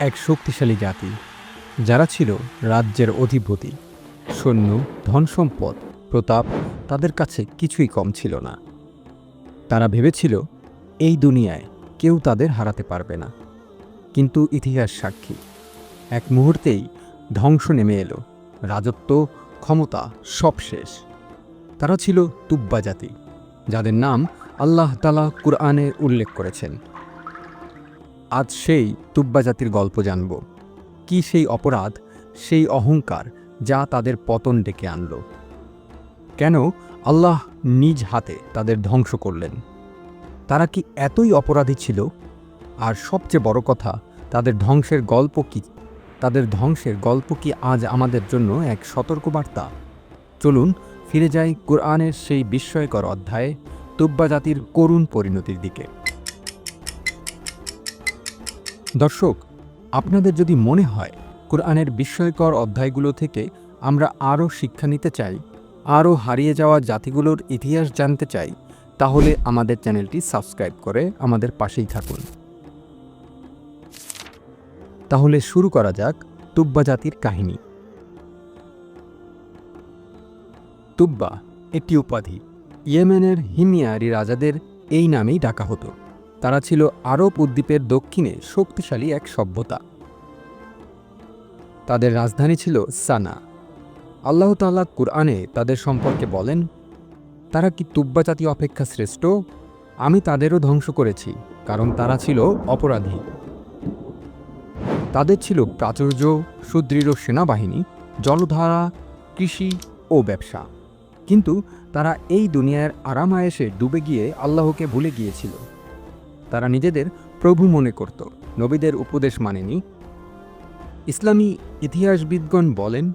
এক শক্তিশালী জাতি, যারা ছিল রাজ্যের অধিপতি। সৈন্য ধনসম্পদ প্রতাপ তাদের কাছে কিছুই কম ছিল না। তারা ভেবেছিল, এই দুনিয়ায় কেউ তাদের হারাতে পারবে না। কিন্তু ইতিহাস সাক্ষী, এক মুহূর্তেই ধ্বংস নেমে এলো। রাজত্ব, ক্ষমতা সব শেষ। তারা ছিল তুব্বা জাতি, যাদের নাম আল্লাহ তালা কুরআনে উল্লেখ করেছেন। আজ সেই তুব্বা জাতির গল্প জানব। কি সেই অপরাধ, সেই অহংকার যা তাদের পতন ডেকে আনল। কেন আল্লাহ নিজ হাতে তাদের ধ্বংস করলেন? তারা কি এতই অপরাধী ছিল? আর সবচেয়ে বড় কথা, তাদের ধ্বংসের গল্প কি? তাদের ধ্বংসের গল্প কি আজ আমাদের জন্য এক সতর্কবার্তা? চলুন ফিরে যাই কোরআনের সেই বিস্ময়কর অধ্যায়ে তুব্বা জাতির করুণ পরিণতির দিকে। দর্শক, আপনাদের যদি মনে হয় কোরআনের বিস্ময়কর অধ্যায়গুলো থেকে আমরা আরও শিক্ষা নিতে চাই, আরও হারিয়ে যাওয়া জাতিগুলোর ইতিহাস জানতে চাই, তাহলে আমাদের চ্যানেলটি সাবস্ক্রাইব করে আমাদের পাশেই থাকুন। তাহলে শুরু করা যাক তুব্বা জাতির কাহিনী। তুব্বা একটি উপাধি। ইয়েমেনের হিমিয়ারি রাজাদের এই নামেই ডাকা হতো। তারা ছিল আরব উদ্বীপের দক্ষিণে শক্তিশালী এক সভ্যতা। তাদের রাজধানী ছিল সানা। আল্লাহ তাল্লাহ কুরআনে তাদের সম্পর্কে বলেন, তারা কি তুব্বা জাতি অপেক্ষা শ্রেষ্ঠ? আমি তাদেরও ধ্বংস করেছি, কারণ তারা ছিল অপরাধী। তাদের ছিল প্রাচুর্য, সুদৃঢ় সেনাবাহিনী, জলধারা, কৃষি ও ব্যবসা। কিন্তু তারা এই দুনিয়ার আরামায়েসে ডুবে গিয়ে আল্লাহকে ভুলে গিয়েছিল। তারা নিজেদের প্রভু মনে করত। নবীদের উপদেশ মানেনি। ইসলামী ইতিহাসবিদগণ বলেন,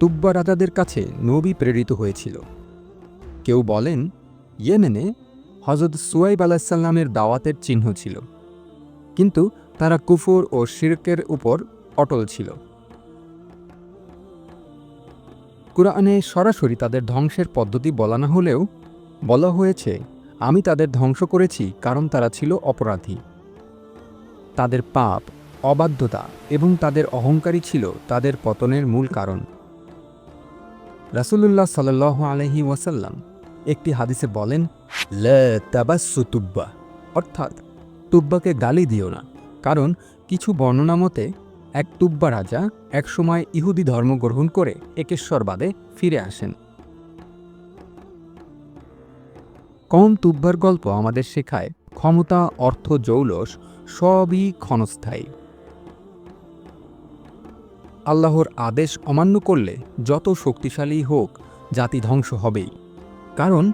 তুব্বা রাজাদের কাছে নবী প্রেরিত হয়েছিল। কেউ বলেন, ইয়েমেনে হজরত সুয়াইব আলাহিসাল্লামের দাওয়াতের চিহ্ন ছিল। কিন্তু তারা কুফর ও শিরকের উপর অটল ছিল। কুরআনে সরাসরি তাদের ধ্বংসের পদ্ধতি বলা না হলেও বলা হয়েছে আমি তাদের ধ্বংস করেছি কারণ তারা ছিল অপরাধী। তাদের পাপ, অবাধ্যতা এবং তাদের অহংকারী ছিল তাদের পতনের মূল কারণ। রাসুলুল্লাহ সাল আলহি ওয়াসাল্লাম একটি হাদিসে বলেন তাবাসু তুব্বা অর্থাৎ তুব্বাকে গালি দিও না। কারণ কিছু বর্ণনা মতে, এক তুব্বা রাজা একসময় ইহুদি ধর্ম গ্রহণ করে একেশ্বরবাদে ফিরে আসেন। কম তুব্বার গল্প আমাদের শেখায়, ক্ষমতা, অর্থ, জৌলস, সবই ক্ষণস্থায়ী। আল্লাহর আদেশ অমান্য করলে যত শক্তিশালী হোক, জাতি ধ্বংস হবেই। কারণ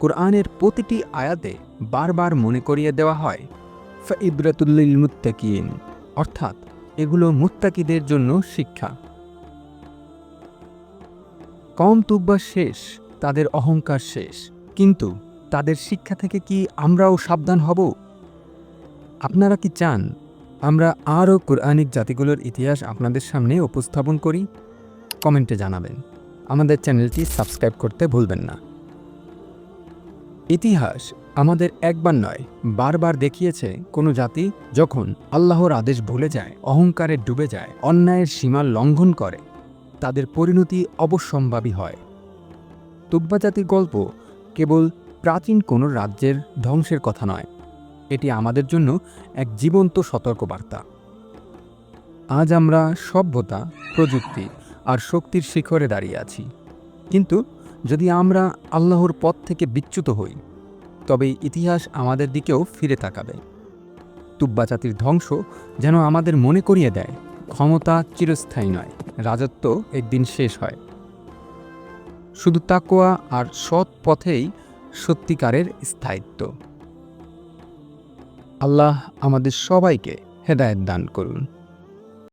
কোরআনের প্রতিটি আয়াতে বারবার মনে করিয়ে দেওয়া হয় ইব্রাতুল্লিল মুত্তাকিন অর্থাৎ এগুলো মুত্তাকিদের জন্য শিক্ষা। কম তুব্বা শেষ, তাদের অহংকার শেষ, কিন্তু তাদের শিক্ষা থেকে কি আমরাও সাবধান হব? আপনারা কি চান আমরা আরও কোরআনিক জাতিগুলোর ইতিহাস আপনাদের সামনে উপস্থাপন করি? কমেন্টে জানাবেন। আমাদের চ্যানেলটি সাবস্ক্রাইব করতে ভুলবেন না। ইতিহাস আমাদের একবার নয়, বারবার দেখিয়েছে কোনো জাতি যখন আল্লাহর আদেশ ভুলে যায়, অহংকারে ডুবে যায়, অন্যায়ের সীমা লঙ্ঘন করে, তাদের পরিণতি অবশ্যম্ভাবী হয়। তুব্বা জাতির গল্প কেবল প্রাচীন কোনো রাজ্যের ধ্বংসের কথা নয়। এটি আমাদের জন্য এক জীবন্ত সতর্কবার্তা। আজ আমরা সভ্যতা, প্রযুক্তি আর শক্তির শিখরে দাঁড়িয়ে আছি। কিন্তু যদি আমরা আল্লাহর পথ থেকে বিচ্যুত হই, তবে ইতিহাস আমাদের দিকেও ফিরে তাকাবে। তুব্বা জাতির ধ্বংস যেন আমাদের মনে করিয়ে দেয়, ক্ষমতা চিরস্থায়ী নয়, রাজত্ব একদিন শেষ হয়। শুধু তাকোয়া আর সৎ পথেই সত্যিকারের স্থায়িত্ব। আল্লাহ আমাদের সবাইকে হেদায়ত দান করুন।